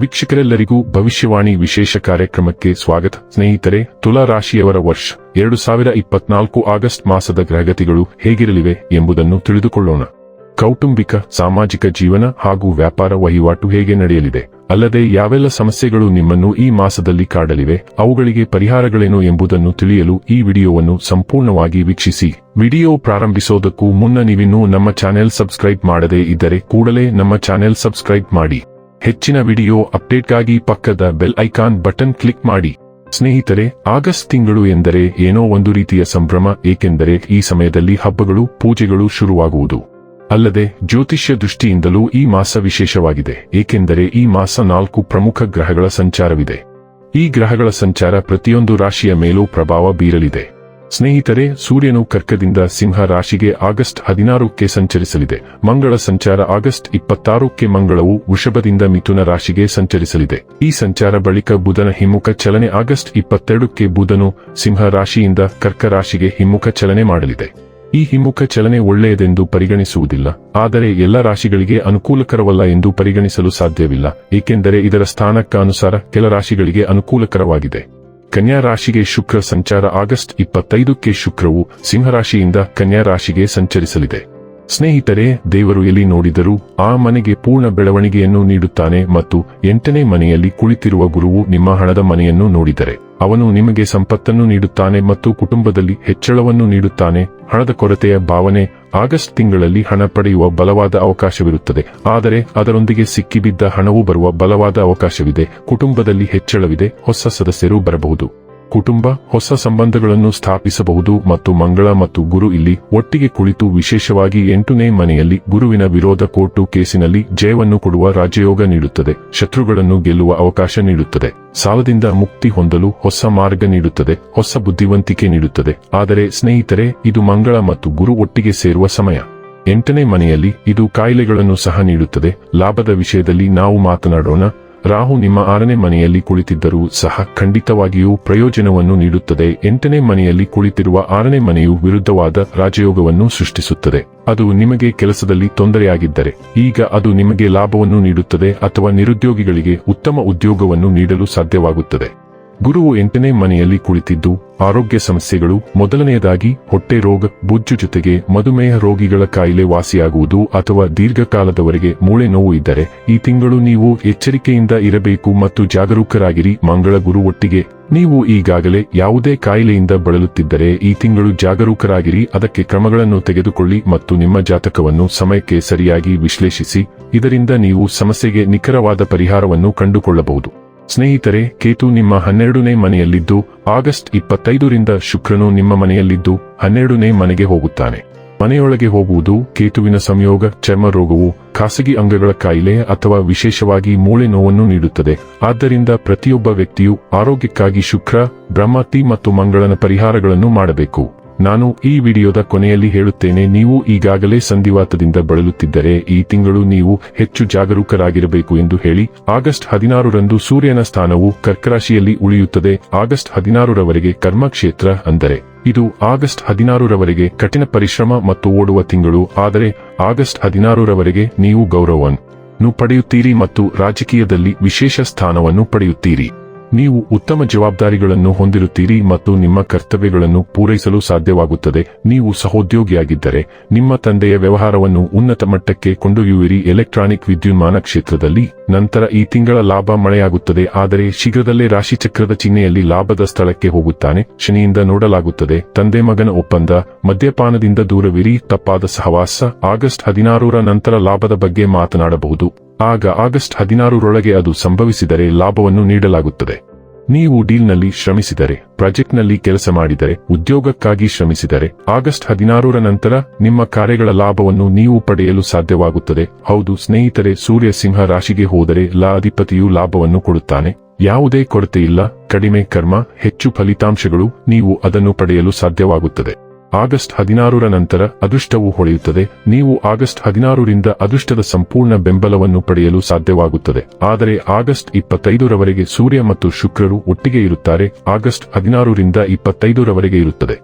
ವೀಕ್ಷಕರೆಲ್ಲರಿಗೂ ಭವಿಷ್ಯವಾಣಿ ವಿಶೇಷ ಕಾರ್ಯಕ್ರಮಕ್ಕೆ ಸ್ವಾಗತ. ಸ್ನೇಹಿತರೆ, ತುಲಾ ರಾಶಿಯವರ ವರ್ಷ ಎರಡು ಸಾವಿರ ಇಪ್ಪತ್ನಾಲ್ಕು ಆಗಸ್ಟ್ ಮಾಸದ ಗ್ರಹಗತಿಗಳು ಹೇಗಿರಲಿವೆ ಎಂಬುದನ್ನು ತಿಳಿದುಕೊಳ್ಳೋಣ. ಕೌಟುಂಬಿಕ, ಸಾಮಾಜಿಕ ಜೀವನ ಹಾಗೂ ವ್ಯಾಪಾರ ವಹಿವಾಟು ಹೇಗೆ ನಡೆಯಲಿದೆ? ಅಲ್ಲದೆ ಯಾವೆಲ್ಲ ಸಮಸ್ಯೆಗಳು ನಿಮ್ಮನ್ನು ಈ ಮಾಸದಲ್ಲಿ ಕಾಡಲಿವೆ, ಅವುಗಳಿಗೆ ಪರಿಹಾರಗಳೇನು ಎಂಬುದನ್ನು ತಿಳಿಯಲು ಈ ವಿಡಿಯೋವನ್ನು ಸಂಪೂರ್ಣವಾಗಿ ವೀಕ್ಷಿಸಿ. ವಿಡಿಯೋ ಪ್ರಾರಂಭಿಸೋದಕ್ಕೂ ಮುನ್ನ ನೀವಿನ್ನೂ ನಮ್ಮ ಚಾನೆಲ್ ಸಬ್ಸ್ಕ್ರೈಬ್ ಮಾಡದೇ ಇದ್ದರೆ ಕೂಡಲೇ ನಮ್ಮ ಚಾನೆಲ್ ಸಬ್ಸ್ಕ್ರೈಬ್ ಮಾಡಿ. ಹೆಚ್ಚಿನ ವಿಡಿಯೋ ಅಪ್ಡೇಟ್ಗಾಗಿ ಪಕ್ಕದ ಬೆಲ್ ಐಕಾನ್ ಬಟನ್ ಕ್ಲಿಕ್ ಮಾಡಿ. ಸ್ನೇಹಿತರೆ, ಆಗಸ್ಟ್ ತಿಂಗಳು ಎಂದರೆ ಏನೋ ಒಂದು ರೀತಿಯ ಸಂಭ್ರಮ, ಏಕೆಂದರೆ ಈ ಸಮಯದಲ್ಲಿ ಹಬ್ಬಗಳು, ಪೂಜೆಗಳು ಶುರುವಾಗುವುದು. ಅಲ್ಲದೆ, ಜ್ಯೋತಿಷ್ಯ ದೃಷ್ಟಿಯಿಂದಲೂ ಈ ಮಾಸ ವಿಶೇಷವಾಗಿದೆ, ಏಕೆಂದರೆ ಈ ಮಾಸ ನಾಲ್ಕು ಪ್ರಮುಖ ಗ್ರಹಗಳ ಸಂಚಾರವಿದೆ. ಈ ಗ್ರಹಗಳ ಸಂಚಾರ ಪ್ರತಿಯೊಂದು ರಾಶಿಯ ಮೇಲೂ ಪ್ರಭಾವ ಬೀರಲಿದೆ. ಸ್ನೇಹಿತರೆ, ಸೂರ್ಯನು ಕರ್ಕದಿಂದ ಸಿಂಹ ರಾಶಿಗೆ ಆಗಸ್ಟ್ ಹದಿನಾರಕ್ಕೆ ಸಂಚರಿಸಲಿದೆ. ಮಂಗಳ ಸಂಚಾರ ಆಗಸ್ಟ್ ಇಪ್ಪತ್ತಾರಕ್ಕೆ ಮಂಗಳವು ವೃಷಭದಿಂದ ಮಿಥುನ ರಾಶಿಗೆ ಸಂಚರಿಸಲಿದೆ. ಈ ಸಂಚಾರ ಬಳಿಕ ಬುಧನ ಹಿಮ್ಮುಖ ಚಲನೆ ಆಗಸ್ಟ್ ಇಪ್ಪತ್ತೆರಡಕ್ಕೆ ಬುಧನು ಸಿಂಹ ರಾಶಿಯಿಂದ ಕರ್ಕ ರಾಶಿಗೆ ಹಿಮ್ಮುಖ ಚಲನೆ ಮಾಡಲಿದೆ. ಈ ಹಿಮ್ಮುಖ ಚಲನೆ ಒಳ್ಳೆಯದೆಂದು ಪರಿಗಣಿಸುವುದಿಲ್ಲ. ಆದರೆ ಎಲ್ಲ ರಾಶಿಗಳಿಗೆ ಅನುಕೂಲಕರವಲ್ಲ ಎಂದು ಪರಿಗಣಿಸಲು ಸಾಧ್ಯವಿಲ್ಲ. ಏಕೆಂದರೆ ಇದರ ಸ್ಥಾನಕ್ಕ ಅನುಸಾರ ಕೆಲ ರಾಶಿಗಳಿಗೆ ಅನುಕೂಲಕರವಾಗಿದೆ. ಕನ್ಯಾ ರಾಶಿಗೆ ಶುಕ್ರ ಸಂಚಾರ ಆಗಸ್ಟ್ ಇಪ್ಪತ್ತೈದಕ್ಕೆ ಶುಕ್ರವು ಸಿಂಹರಾಶಿಯಿಂದ ಕನ್ಯಾ ರಾಶಿಗೆ ಸಂಚರಿಸಲಿದೆ. ಸ್ನೇಹಿತರೆ, ದೇವರು ಎಲ್ಲಿ ನೋಡಿದರೂ ಆ ಮನೆಗೆ ಪೂರ್ಣ ಬೆಳವಣಿಗೆಯನ್ನು ನೀಡುತ್ತಾನೆ ಮತ್ತು ಎಂಟನೇ ಮನೆಯಲ್ಲಿ ಕುಳಿತಿರುವ ಗುರುವು ನಿಮ್ಮ ಹಣದ ಮನೆಯನ್ನು ನೋಡಿದರೆ. ಅವನು ನಿಮಗೆ ಸಂಪತ್ತನ್ನು ನೀಡುತ್ತಾನೆ ಮತ್ತು ಕುಟುಂಬದಲ್ಲಿ ಹೆಚ್ಚಳವನ್ನು ನೀಡುತ್ತಾನೆ. ಹಣದ ಕೊರತೆಯ ಭಾವನೆ ಆಗಸ್ಟ್ ತಿಂಗಳಲ್ಲಿ ಹಣ ಪಡೆಯುವ ಬಲವಾದ ಅವಕಾಶವಿರುತ್ತದೆ. ಆದರೆ ಅದರೊಂದಿಗೆ ಸಿಕ್ಕಿಬಿದ್ದ ಹಣವು ಬರುವ ಬಲವಾದ ಅವಕಾಶವಿದೆ. ಕುಟುಂಬದಲ್ಲಿ ಹೆಚ್ಚಳವಿದೆ. ಹೊಸ ಸದಸ್ಯರು ಬರಬಹುದು. ಕುಟುಂಬ, ಹೊಸ ಸಂಬಂಧಗಳನ್ನು ಸ್ಥಾಪಿಸಬಹುದು ಮತ್ತು ಮಂಗಳ ಮತ್ತು ಗುರು ಇಲ್ಲಿ ಒಟ್ಟಿಗೆ ಕುಳಿತು ವಿಶೇಷವಾಗಿ ಎಂಟನೇ ಮನೆಯಲ್ಲಿ ಗುರುವಿನ ವಿರೋಧ ಕೋರ್ಟು ಕೇಸಿನಲ್ಲಿ ಜಯವನ್ನು ಕೊಡುವ ರಾಜಯೋಗ ನೀಡುತ್ತದೆ. ಶತ್ರುಗಳನ್ನು ಗೆಲ್ಲುವ ಅವಕಾಶ ನೀಡುತ್ತದೆ. ಸಾಲದಿಂದ ಮುಕ್ತಿ ಹೊಂದಲು ಹೊಸ ಮಾರ್ಗ ನೀಡುತ್ತದೆ. ಹೊಸ ಬುದ್ಧಿವಂತಿಕೆ ನೀಡುತ್ತದೆ. ಆದರೆ ಸ್ನೇಹಿತರೆ, ಇದು ಮಂಗಳ ಮತ್ತು ಗುರು ಒಟ್ಟಿಗೆ ಸೇರುವ ಸಮಯ. ಎಂಟನೇ ಮನೆಯಲ್ಲಿ ಇದು ಕಾಯಿಲೆಗಳನ್ನು ಸಹ ನೀಡುತ್ತದೆ. ಲಾಭದ ವಿಷಯದಲ್ಲಿ ನಾವು ಮಾತನಾಡೋಣ. ರಾಹು ನಿಮ್ಮ ಆರನೇ ಮನೆಯಲ್ಲಿ ಕುಳಿತಿದ್ದರೂ ಸಹ ಖಂಡಿತವಾಗಿಯೂ ಪ್ರಯೋಜನವನ್ನು ನೀಡುತ್ತದೆ. ಎಂಟನೇ ಮನೆಯಲ್ಲಿ ಕುಳಿತಿರುವ ಆರನೇ ಮನೆಯು ವಿರುದ್ಧವಾದ ರಾಜಯೋಗವನ್ನು ಸೃಷ್ಟಿಸುತ್ತದೆ. ಅದು ನಿಮಗೆ ಕೆಲಸದಲ್ಲಿ ತೊಂದರೆಯಾಗಿದ್ದರೆ, ಈಗ ಅದು ನಿಮಗೆ ಲಾಭವನ್ನು ನೀಡುತ್ತದೆ ಅಥವಾ ನಿರುದ್ಯೋಗಿಗಳಿಗೆ ಉತ್ತಮ ಉದ್ಯೋಗವನ್ನು ನೀಡಲು ಸಾಧ್ಯವಾಗುತ್ತದೆ. ಗುರುವು ಎಂಟನೇ ಮನೆಯಲ್ಲಿ ಕುಳಿತಿದ್ದು, ಆರೋಗ್ಯ ಸಮಸ್ಯೆಗಳು, ಮೊದಲನೆಯದಾಗಿ ಹೊಟ್ಟೆ ರೋಗ, ಬುಜ್ಜು ಜೊತೆಗೆ ಮಧುಮೇಹ ರೋಗಿಗಳ ಕಾಯಿಲೆ ವಾಸಿಯಾಗುವುದು ಅಥವಾ ದೀರ್ಘಕಾಲದವರೆಗೆ ಮೂಳೆ ನೋವು ಇದ್ದರೆ, ಈ ತಿಂಗಳು ನೀವು ಎಚ್ಚರಿಕೆಯಿಂದ ಇರಬೇಕು ಮತ್ತು ಜಾಗರೂಕರಾಗಿರಿ. ಮಂಗಳ ಗುರು ಒಟ್ಟಿಗೆ, ನೀವು ಈಗಾಗಲೇ ಯಾವುದೇ ಕಾಯಿಲೆಯಿಂದ ಬಳಲುತ್ತಿದ್ದರೆ ಈ ತಿಂಗಳು ಜಾಗರೂಕರಾಗಿರಿ. ಅದಕ್ಕೆ ಕ್ರಮಗಳನ್ನು ತೆಗೆದುಕೊಳ್ಳಿ ಮತ್ತು ನಿಮ್ಮ ಜಾತಕವನ್ನು ಸಮಯಕ್ಕೆ ಸರಿಯಾಗಿ ವಿಶ್ಲೇಷಿಸಿ. ಇದರಿಂದ ನೀವು ಸಮಸ್ಯೆಗೆ ನಿಖರವಾದ ಪರಿಹಾರವನ್ನು ಕಂಡುಕೊಳ್ಳಬಹುದು. ಸ್ನೇಹಿತರೆ, ಕೇತು ನಿಮ್ಮ ಹನ್ನೆರಡನೇ ಮನೆಯಲ್ಲಿದ್ದು, ಆಗಸ್ಟ್ ಇಪ್ಪತ್ತೈದರಿಂದ ಶುಕ್ರನು ನಿಮ್ಮ ಮನೆಯಲ್ಲಿದ್ದು, ಹನ್ನೆರಡನೇ ಮನೆಗೆ ಹೋಗುತ್ತಾನೆ. ಮನೆಯೊಳಗೆ ಹೋಗುವುದು ಕೇತುವಿನ ಸಂಯೋಗ, ಚರ್ಮ ರೋಗವು, ಖಾಸಗಿ ಅಂಗಗಳ ಕಾಯಿಲೆ ಅಥವಾ ವಿಶೇಷವಾಗಿ ಮೂಳೆ ನೋವನ್ನು ನೀಡುತ್ತದೆ. ಆದ್ದರಿಂದ ಪ್ರತಿಯೊಬ್ಬ ವ್ಯಕ್ತಿಯು ಆರೋಗ್ಯಕ್ಕಾಗಿ ಶುಕ್ರ ಬ್ರಹ್ಮತಿ ಮತ್ತು ಮಂಗಳನ ಪರಿಹಾರಗಳನ್ನು ಮಾಡಬೇಕು. ನಾನು ಈ ವಿಡಿಯೋದ ಕೊನೆಯಲ್ಲಿ ಹೇಳುತ್ತೇನೆ, ನೀವು ಈಗಾಗಲೇ ಸಂಧಿವಾತದಿಂದ ಬಳಲುತ್ತಿದ್ದರೆ ಈ ತಿಂಗಳು ನೀವು ಹೆಚ್ಚು ಜಾಗರೂಕರಾಗಿರಬೇಕು ಎಂದು ಹೇಳಿ, ಆಗಸ್ಟ್ ಹದಿನಾರರಂದು ಸೂರ್ಯನ ಸ್ಥಾನವು ಕರ್ಕರಾಶಿಯಲ್ಲಿ ಉಳಿಯುತ್ತದೆ, ಆಗಸ್ಟ್ ಹದಿನಾರರವರೆಗೆ ಕರ್ಮಕ್ಷೇತ್ರ ಅಂದರೆ, ಇದು ಆಗಸ್ಟ್ ಹದಿನಾರರವರೆಗೆ ಕಠಿಣ ಪರಿಶ್ರಮ ಮತ್ತು ಓಡುವ ತಿಂಗಳು, ಆದರೆ ಆಗಸ್ಟ್ ಹದಿನಾರರವರೆಗೆ ನೀವು ಗೌರವವನ್ನು ಪಡೆಯುತ್ತೀರಿ ಮತ್ತು ರಾಜಕೀಯದಲ್ಲಿ ವಿಶೇಷ ಸ್ಥಾನವನ್ನು ಪಡೆಯುತ್ತೀರಿ. ನೀವು ಉತ್ತಮ ಜವಾಬ್ದಾರಿಗಳನ್ನು ಹೊಂದಿರುತ್ತೀರಿ ಮತ್ತು ನಿಮ್ಮ ಕರ್ತವ್ಯಗಳನ್ನು ಪೂರೈಸಲು ಸಾಧ್ಯವಾಗುತ್ತದೆ. ನೀವು ಸಹೋದ್ಯೋಗಿಯಾಗಿದ್ದರೆ, ನಿಮ್ಮ ತಂದೆಯ ವ್ಯವಹಾರವನ್ನು ಉನ್ನತ ಮಟ್ಟಕ್ಕೆ ಕೊಂಡೊಯ್ಯುವಿರಿ. ಎಲೆಕ್ಟ್ರಾನಿಕ್ ವಿದ್ಯುನ್ಮಾನ ಕ್ಷೇತ್ರದಲ್ಲಿ ನಂತರ ಈ ತಿಂಗಳ ಲಾಭ ಮಳೆಯಾಗುತ್ತದೆ. ಆದರೆ ಶೀಘ್ರದಲ್ಲೇ ರಾಶಿಚಕ್ರದ ಚಿಹ್ನೆಯಲ್ಲಿ ಲಾಭದ ಸ್ಥಳಕ್ಕೆ ಹೋಗುತ್ತಾನೆ. ಶನಿಯಿಂದ ನೋಡಲಾಗುತ್ತದೆ, ತಂದೆ ಮಗನ ಒಪ್ಪಂದ. ಮದ್ಯಪಾನದಿಂದ ದೂರವಿರಿ. ತಪ್ಪಾದ ಸಹವಾಸ. ಆಗಸ್ಟ್ ಹದಿನಾರರ ನಂತರ ಲಾಭದ ಬಗ್ಗೆ ಮಾತನಾಡಬಹುದು. ಆಗ ಆಗಸ್ಟ್ ಹದಿನಾರರೊಳಗೆ ಅದು ಸಂಭವಿಸಿದರೆ ಲಾಭವನ್ನು ನೀಡಲಾಗುತ್ತದೆ. ನೀವು ಡೀಲ್ನಲ್ಲಿ ಶ್ರಮಿಸಿದರೆ, ಪ್ರಾಜೆಕ್ಟ್ನಲ್ಲಿ ಕೆಲಸ ಮಾಡಿದರೆ, ಉದ್ಯೋಗಕ್ಕಾಗಿ ಶ್ರಮಿಸಿದರೆ, ಆಗಸ್ಟ್ ಹದಿನಾರರ ನಂತರ ನಿಮ್ಮ ಕಾರ್ಯಗಳ ಲಾಭವನ್ನು ನೀವು ಪಡೆಯಲು ಸಾಧ್ಯವಾಗುತ್ತದೆ. ಹೌದು, ಸ್ನೇಹಿತರೆ, ಸೂರ್ಯ ಸಿಂಹ ರಾಶಿಗೆ ಹೋದರೆ ಲಾ ಅಧಿಪತಿಯು ಲಾಭವನ್ನು ಕೊಡುತ್ತಾನೆ. ಯಾವುದೇ ಕೊರತೆಯಿಲ್ಲ. ಕಡಿಮೆ ಕರ್ಮ, ಹೆಚ್ಚು ಫಲಿತಾಂಶಗಳು, ನೀವು ಅದನ್ನು ಪಡೆಯಲು ಸಾಧ್ಯವಾಗುತ್ತದೆ. ಆಗಸ್ಟ್ ಹದಿನಾರರ ನಂತರ ಅದೃಷ್ಟವು ಹೊಳೆಯುತ್ತದೆ. ನೀವು ಆಗಸ್ಟ್ ಹದಿನಾರರಿಂದ ಅದೃಷ್ಟದ ಸಂಪೂರ್ಣ ಬೆಂಬಲವನ್ನು ಪಡೆಯಲು ಸಾಧ್ಯವಾಗುತ್ತದೆ. ಆದರೆ ಆಗಸ್ಟ್ ಇಪ್ಪತ್ತೈದರವರೆಗೆ ಸೂರ್ಯ ಮತ್ತು ಶುಕ್ರರು ಒಟ್ಟಿಗೆ ಇರುತ್ತಾರೆ. ಆಗಸ್ಟ್ ಹದಿನಾರರಿಂದ ಇಪ್ಪತ್ತೈದರವರೆಗೆ ಇರುತ್ತದೆ.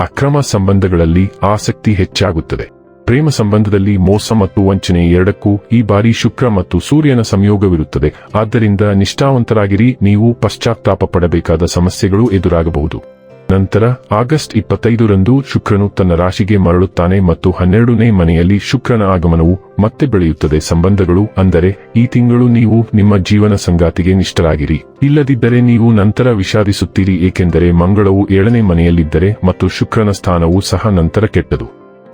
ಅಕ್ರಮ ಸಂಬಂಧಗಳಲ್ಲಿ ಆಸಕ್ತಿ ಹೆಚ್ಚಾಗುತ್ತದೆ. ಪ್ರೇಮ ಸಂಬಂಧದಲ್ಲಿ ಮೋಸ ಮತ್ತು ವಂಚನೆ ಎರಡಕ್ಕೂ ಈ ಬಾರಿ ಶುಕ್ರ ಮತ್ತು ಸೂರ್ಯನ ಸಂಯೋಗವಿರುತ್ತದೆ. ಆದ್ದರಿಂದ ನಿಷ್ಠಾವಂತರಾಗಿರಿ, ನೀವು ಪಶ್ಚಾತ್ತಾಪ ಸಮಸ್ಯೆಗಳು ಎದುರಾಗಬಹುದು. ನಂತರ ಆಗಸ್ಟ್ ಇಪ್ಪತ್ತೈದರಂದು ಶುಕ್ರನು ತನ್ನ ರಾಶಿಗೆ ಮರಳುತ್ತಾನೆ ಮತ್ತು ಹನ್ನೆರಡನೇ ಮನೆಯಲ್ಲಿ ಶುಕ್ರನ ಆಗಮನವು ಮತ್ತೆ ಬೆಳೆಯುತ್ತದೆ. ಸಂಬಂಧಗಳು ಅಂದರೆ, ಈ ತಿಂಗಳು ನೀವು ನಿಮ್ಮ ಜೀವನ ಸಂಗಾತಿಗೆ ನಿಷ್ಠರಾಗಿರಿ. ಇಲ್ಲದಿದ್ದರೆ ನೀವು ನಂತರ ವಿಷಾದಿಸುತ್ತೀರಿ, ಏಕೆಂದರೆ ಮಂಗಳವು ಏಳನೇ ಮನೆಯಲ್ಲಿದ್ದರೆ ಮತ್ತು ಶುಕ್ರನ ಸ್ಥಾನವು ಸಹ ನಂತರ ಕೆಟ್ಟದು.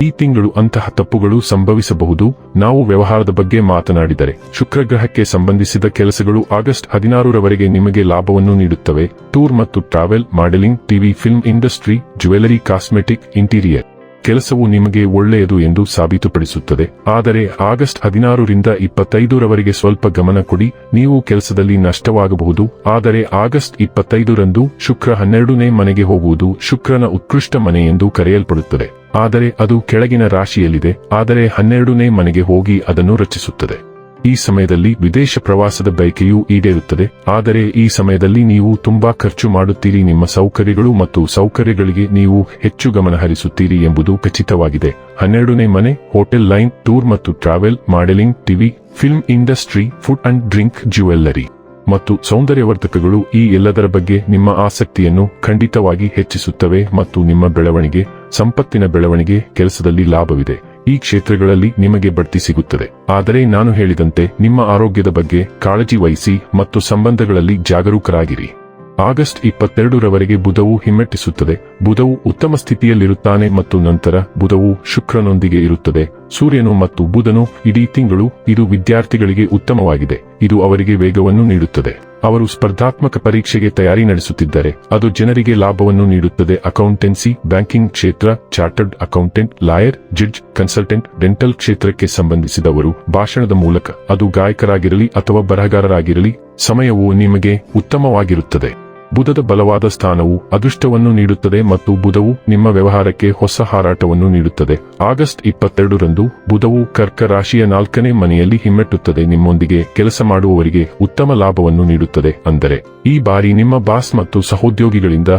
ಈ ತಿಂಗಳು ಅಂತಹ ತಪ್ಪುಗಳು ಸಂಭವಿಸಬಹುದು. ನಾವು ವ್ಯವಹಾರದ ಬಗ್ಗೆ ಮಾತನಾಡಿದರೆ ಶುಕ್ರ ಗ್ರಹಕ್ಕೆ ಸಂಬಂಧಿಸಿದ ಕೆಲಸಗಳು ಆಗಸ್ಟ್ ಹದಿನಾರರವರೆಗೆ ನಿಮಗೆ ಲಾಭವನ್ನು ನೀಡುತ್ತವೆ. ಟೂರ್ ಮತ್ತು travel, modelling, TV, film industry, jewellery, cosmetic, interior ಕೆಲಸವು ನಿಮಗೆ ಒಳ್ಳೆಯದು ಎಂದು ಸಾಬೀತುಪಡಿಸುತ್ತದೆ. ಆದರೆ ಆಗಸ್ಟ್ ಹದಿನಾರರಿಂದ ಇಪ್ಪತ್ತೈದರವರೆಗೆ ಸ್ವಲ್ಪ ಗಮನ ಕೊಡಿ. ನೀವು ಕೆಲಸದಲ್ಲಿ ನಷ್ಟವಾಗಬಹುದು. ಆದರೆ ಆಗಸ್ಟ್ ಇಪ್ಪತ್ತೈದರಂದು ಶುಕ್ರ ಹನ್ನೆರಡನೇ ಮನೆಗೆ ಹೋಗುವುದು ಶುಕ್ರನ ಉತ್ಕೃಷ್ಟ ಮನೆ ಎಂದು ಕರೆಯಲ್ಪಡುತ್ತದೆ. ಆದರೆ ಅದು ಕೆಳಗಿನ ರಾಶಿಯಲ್ಲಿದೆ. ಆದರೆ ಹನ್ನೆರಡನೇ ಮನೆಗೆ ಹೋಗಿ ಅದನ್ನು ರಚಿಸುತ್ತದೆ. ಈ ಸಮಯದಲ್ಲಿ ವಿದೇಶ ಪ್ರವಾಸದ ಬಯಕೆಯೂ ಈಡೇರುತ್ತದೆ. ಆದರೆ ಈ ಸಮಯದಲ್ಲಿ ನೀವು ತುಂಬಾ ಖರ್ಚು ಮಾಡುತ್ತೀರಿ. ನಿಮ್ಮ ಸೌಕರ್ಯಗಳು ಮತ್ತು ಸೌಕರ್ಯಗಳಿಗೆ ನೀವು ಹೆಚ್ಚು ಗಮನ ಹರಿಸುತ್ತೀರಿ ಎಂಬುದು ಖಚಿತವಾಗಿದೆ. ಹನ್ನೆರಡನೇ ಮನೆ, ಹೋಟೆಲ್ ಲೈನ್, ಟೂರ್ ಮತ್ತು travel, modelling, TV, film industry, food and drink, jewellery. ಮತ್ತು ಸೌಂದರ್ಯವರ್ಧಕಗಳು ಈ ಎಲ್ಲದರ ಬಗ್ಗೆ ನಿಮ್ಮ ಆಸಕ್ತಿಯನ್ನು ಖಂಡಿತವಾಗಿ ಹೆಚ್ಚಿಸುತ್ತವೆ ಮತ್ತು ನಿಮ್ಮ ಬೆಳವಣಿಗೆ, ಸಂಪತ್ತಿನ ಬೆಳವಣಿಗೆ ಕೆಲಸದಲ್ಲಿ ಲಾಭವಿದೆ. ಈ ಕ್ಷೇತ್ರಗಳಲ್ಲಿ ನಿಮಗೆ ಬಡ್ತಿ ಸಿಗುತ್ತದೆ. ಆದರೆ ನಾನು ಹೇಳಿದಂತೆ ನಿಮ್ಮ ಆರೋಗ್ಯದ ಬಗ್ಗೆ ಕಾಳಜಿ ವಹಿಸಿ ಮತ್ತು ಸಂಬಂಧಗಳಲ್ಲಿ ಜಾಗರೂಕರಾಗಿರಿ. ಆಗಸ್ಟ್ ಇಪ್ಪತ್ತೆರಡರವರೆಗೆ ಬುಧವು ಹಿಮ್ಮೆಟ್ಟಿಸುತ್ತದೆ. ಬುಧವು ಉತ್ತಮ ಸ್ಥಿತಿಯಲ್ಲಿರುತ್ತಾನೆ ಮತ್ತು ನಂತರ ಬುಧವು ಶುಕ್ರನೊಂದಿಗೆ ಇರುತ್ತದೆ. ಸೂರ್ಯನು ಮತ್ತು ಬುಧನು ಇಡೀ ತಿಂಗಳು ಇದು ವಿದ್ಯಾರ್ಥಿಗಳಿಗೆ ಉತ್ತಮವಾಗಿದೆ. ಇದು ಅವರಿಗೆ ವೇಗವನ್ನು ನೀಡುತ್ತದೆ. ಅವರು ಸ್ಪರ್ಧಾತ್ಮಕ ಪರೀಕ್ಷೆಗೆ ತಯಾರಿ ನಡೆಸುತ್ತಿದ್ದರೆ. ಅದು ಜನರಿಗೆ ಲಾಭವನ್ನು ನೀಡುತ್ತದೆ. ಅಕೌಂಟೆನ್ಸಿ, ಬ್ಯಾಂಕಿಂಗ್ ಕ್ಷೇತ್ರ, chartered accountant, lawyer, judge, consultant, dental ಕ್ಷೇತ್ರಕ್ಕೆ ಸಂಬಂಧಿಸಿದವರು. ಭಾಷಣದ ಮೂಲಕ ಅದು ಗಾಯಕರಾಗಿರಲಿ ಅಥವಾ ಬರಹಗಾರರಾಗಿರಲಿ, ಸಮಯವು ನಿಮಗೆ ಉತ್ತಮವಾಗಿರುತ್ತದೆ. ಬುಧದ ಬಲವಾದ ಸ್ಥಾನವು ಅದೃಷ್ಟವನ್ನು ನೀಡುತ್ತದೆ ಮತ್ತು ಬುಧವು ನಿಮ್ಮ ವ್ಯವಹಾರಕ್ಕೆ ಹೊಸ ಹಾರಾಟವನ್ನು ನೀಡುತ್ತದೆ. ಆಗಸ್ಟ್ ಇಪ್ಪತ್ತೆರಡರಂದು ಬುಧವು ಕರ್ಕ ರಾಶಿಯ ನಾಲ್ಕನೇ ಮನೆಯಲ್ಲಿ ಹಿಮ್ಮೆಟ್ಟುತ್ತದೆ, ನಿಮ್ಮೊಂದಿಗೆ ಕೆಲಸ ಮಾಡುವವರಿಗೆ ಉತ್ತಮ ಲಾಭವನ್ನು ನೀಡುತ್ತದೆ ಅಂದರೆ, ಈ ಬಾರಿ ನಿಮ್ಮ ಬಾಸ್ ಮತ್ತು ಸಹೋದ್ಯೋಗಿಗಳಿಂದ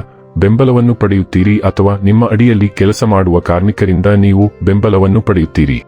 ಬೆಂಬಲವನ್ನು ಪಡೆಯುತ್ತೀರಿ ಅಥವಾ ನಿಮ್ಮ ಅಡಿಯಲ್ಲಿ ಕೆಲಸ ಮಾಡುವ ಕಾರ್ಮಿಕರಿಂದ ನೀವು ಬೆಂಬಲವನ್ನು ಪಡೆಯುತ್ತೀರಿ.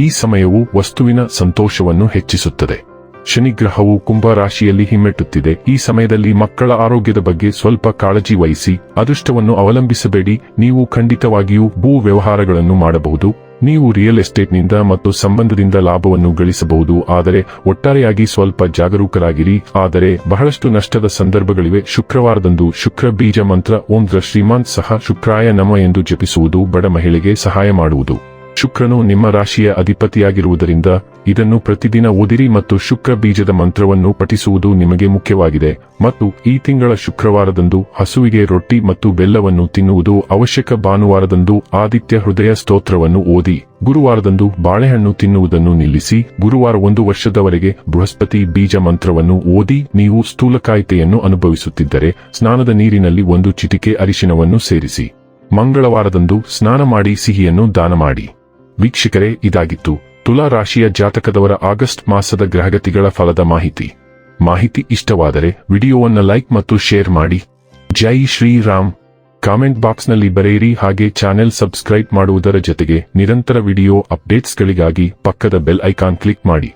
ಈ ಸಮಯವು ವಸ್ತುವಿನ ಸಂತೋಷವನ್ನು ಹೆಚ್ಚಿಸುತ್ತದೆ. ಶನಿಗ್ರಹವು ಕುಂಭ ರಾಶಿಯಲ್ಲಿ ಹಿಮ್ಮೆಟ್ಟುತ್ತಿದೆ. ಈ ಸಮಯದಲ್ಲಿ ಮಕ್ಕಳ ಆರೋಗ್ಯದ ಬಗ್ಗೆ ಸ್ವಲ್ಪ ಕಾಳಜಿ ವಹಿಸಿ, ಅದೃಷ್ಟವನ್ನು ಅವಲಂಬಿಸಬೇಡಿ. ನೀವು ಖಂಡಿತವಾಗಿಯೂ ಭೂ ವ್ಯವಹಾರಗಳನ್ನು ಮಾಡಬಹುದು. ನೀವು ರಿಯಲ್ ಎಸ್ಟೇಟ್ನಿಂದ ಮತ್ತು ಸಂಬಂಧದಿಂದ ಲಾಭವನ್ನು ಗಳಿಸಬಹುದು. ಆದರೆ ಒಟ್ಟಾರೆಯಾಗಿ ಸ್ವಲ್ಪ ಜಾಗರೂಕರಾಗಿರಿ. ಆದರೆ ಬಹಳಷ್ಟು ನಷ್ಟದ ಸಂದರ್ಭಗಳಿವೆ. ಶುಕ್ರವಾರದಂದು ಶುಕ್ರ ಬೀಜ ಮಂತ್ರ, ಓಂ ದ್ರ ಶ್ರೀಮಾನ್ ಸಹ ಶುಕ್ರಾಯ ನಮ ಎಂದು ಜಪಿಸುವುದು ಬಡ ಮಹಿಳೆಗೆ ಸಹಾಯ ಮಾಡುವುದು. ಶುಕ್ರನು ನಿಮ್ಮ ರಾಶಿಯ ಅಧಿಪತಿಯಾಗಿರುವುದರಿಂದ ಇದನ್ನು ಪ್ರತಿದಿನ ಓದಿರಿ ಮತ್ತು ಶುಕ್ರ ಬೀಜದ ಮಂತ್ರವನ್ನು ಪಠಿಸುವುದು ನಿಮಗೆ ಮುಖ್ಯವಾಗಿದೆ. ಮತ್ತು ಈ ತಿಂಗಳ ಶುಕ್ರವಾರದಂದು ಹಸುವಿಗೆ ರೊಟ್ಟಿ ಮತ್ತು ಬೆಲ್ಲವನ್ನು ತಿನ್ನುವುದು ಅವಶ್ಯಕ ಭಾನುವಾರದಂದು ಆದಿತ್ಯ ಹೃದಯ ಸ್ತೋತ್ರವನ್ನು ಓದಿ. ಗುರುವಾರದಂದು ಬಾಳೆಹಣ್ಣು ತಿನ್ನುವುದನ್ನು ನಿಲ್ಲಿಸಿ. ಗುರುವಾರ ಒಂದು ವರ್ಷದವರೆಗೆ ಬೃಹಸ್ಪತಿ ಬೀಜ ಮಂತ್ರವನ್ನು ಓದಿ. ನೀವು ಸ್ಥೂಲಕಾಯಿತೆಯನ್ನು ಅನುಭವಿಸುತ್ತಿದ್ದರೆ ಸ್ನಾನದ ನೀರಿನಲ್ಲಿ ಒಂದು ಚಿಟಿಕೆ ಅರಿಶಿನವನ್ನು ಸೇರಿಸಿ. ಮಂಗಳವಾರದಂದು ಸ್ನಾನ ಮಾಡಿ ಸಿಹಿಯನ್ನು ದಾನ ಮಾಡಿ. ವೀಕ್ಷಕರೇ, ಇದಾಗಿತ್ತು. ತುಲಾ ರಾಶಿಯ ಜಾತಕದವರ ಆಗಸ್ಟ್ ಮಾಸದ ಗ್ರಹಗತಿಗಳ ಫಲದ ಮಾಹಿತಿ. ಮಾಹಿತಿ ಇಷ್ಟವಾದರೆ ವಿಡಿಯೋವನ್ನು ಲೈಕ್ ಮತ್ತು ಶೇರ್ ಮಾಡಿ. ಜೈ ಶ್ರೀರಾಮ್. ಕಾಮೆಂಟ್ ಬಾಕ್ಸ್ನಲ್ಲಿ ಬರೆಯಿರಿ. ಹಾಗೆ ಚಾನೆಲ್ ಸಬ್ಸ್ಕ್ರೈಬ್ ಮಾಡುವುದರ ಜೊತೆಗೆ ನಿರಂತರ ವಿಡಿಯೋ ಅಪ್ಡೇಟ್ಸ್ಗಳಿಗಾಗಿ ಪಕ್ಕದ ಬೆಲ್ ಐಕಾನ್ ಕ್ಲಿಕ್ ಮಾಡಿ.